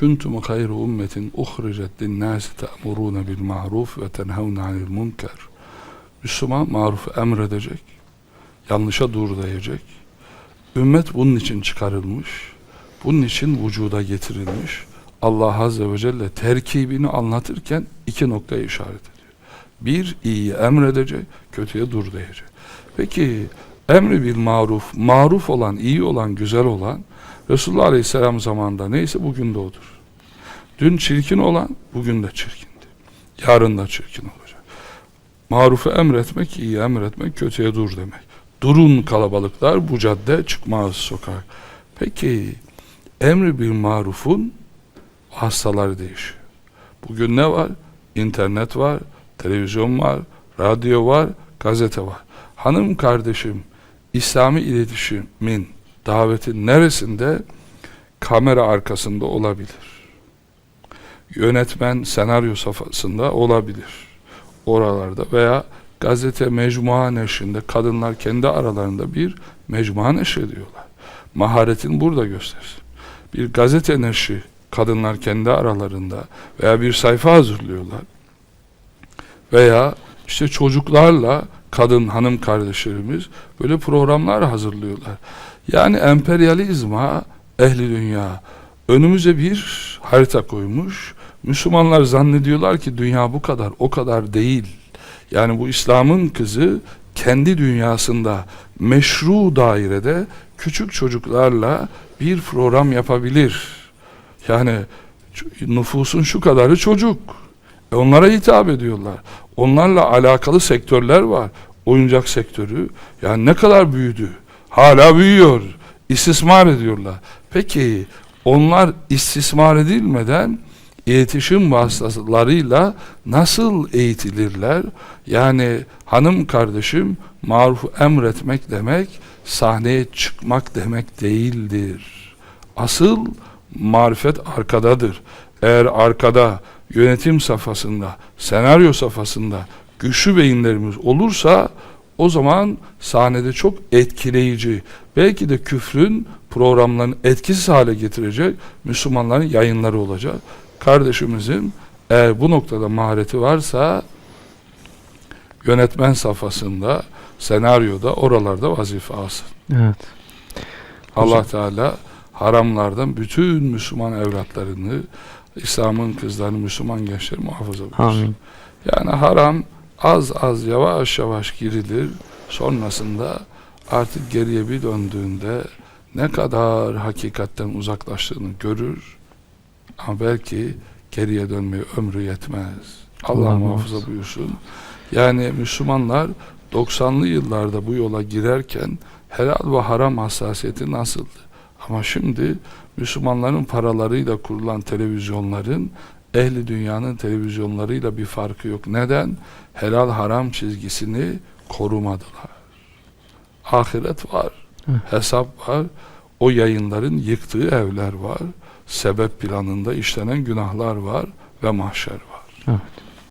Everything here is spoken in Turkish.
Kuntum hayru ummetin uhricet linnâsi te'murûne bil ma'ruf ve tenhevne anil münker. Müslüman marufu emredecek, yanlışa dur diyecek. Ümmet bunun için çıkarılmış, bunun için vücuda getirilmiş. Allah Azze ve Celle terkibini anlatırken iki noktaya işaret ediyor. Bir, iyiyi emredecek, kötüye dur diyecek. Peki, emri bil maruf, maruf olan, iyi olan, güzel olan, Resulullah Aleyhisselam zamanında neyse bugün de odur. Dün çirkin olan, bugün de çirkindi. Yarın da çirkin olacak. Marufu emretmek, iyi emretmek, kötüye dur demek. Durun kalabalıklar, bu cadde çıkmaz sokak. Peki, emri bil marufun hastaları değişiyor. Bugün ne var? İnternet var, televizyon var, radyo var, gazete var. Hanım kardeşim, İslami iletişimin davetin neresinde? Kamera arkasında olabilir. Yönetmen senaryo safhasında olabilir. Oralarda veya gazete mecmua neşrinde kadınlar kendi aralarında bir mecmua neşrediyorlar. Maharetin burada göstersin. Bir gazete neşri kadınlar kendi aralarında veya bir sayfa hazırlıyorlar. Veya işte çocuklarla kadın hanım kardeşlerimiz böyle programlar hazırlıyorlar. Yani emperyalizma ehli dünya önümüze bir harita koymuş. Müslümanlar zannediyorlar ki dünya bu kadar, o kadar değil. Yani bu İslam'ın kızı kendi dünyasında meşru dairede küçük çocuklarla bir program yapabilir. Yani nüfusun şu kadarı çocuk. E onlara hitap ediyorlar. Onlarla alakalı sektörler var. Oyuncak sektörü. Yani ne kadar büyüdü? Hala büyüyor. İstismar ediyorlar. Peki onlar istismar edilmeden iletişim vasıtalarıyla nasıl eğitilirler? Yani hanım kardeşim marufu emretmek demek sahneye çıkmak demek değildir. Asıl marifet arkadadır. Eğer arkada yönetim safhasında, senaryo safhasında güçlü beyinlerimiz olursa o zaman sahnede çok etkileyici, belki de küfrün programlarını etkisiz hale getirecek Müslümanların yayınları olacak. Kardeşimizin eğer bu noktada mahareti varsa yönetmen safhasında, senaryoda, oralarda vazife alsın. Evet. Allah Teala haramlardan bütün Müslüman evlatlarını, İslam'ın kızlarını, Müslüman gençleri muhafaza buyursun. Amin. Yani haram az az yavaş yavaş girilir. Sonrasında artık geriye bir döndüğünde ne kadar hakikatten uzaklaştığını görür. Ama belki geriye dönmeye ömrü yetmez. Allah, Allah muhafaza muhafaza. buyursun. Yani Müslümanlar 90'lı yıllarda bu yola girerken helal ve haram hassasiyeti nasıldı? Ama şimdi Müslümanların paralarıyla kurulan televizyonların ehli dünyanın televizyonlarıyla bir farkı yok. Neden? Helal haram çizgisini korumadılar. Ahiret var, hesap var, o yayınların yıktığı evler var, sebep planında işlenen günahlar var ve mahşer var. Evet.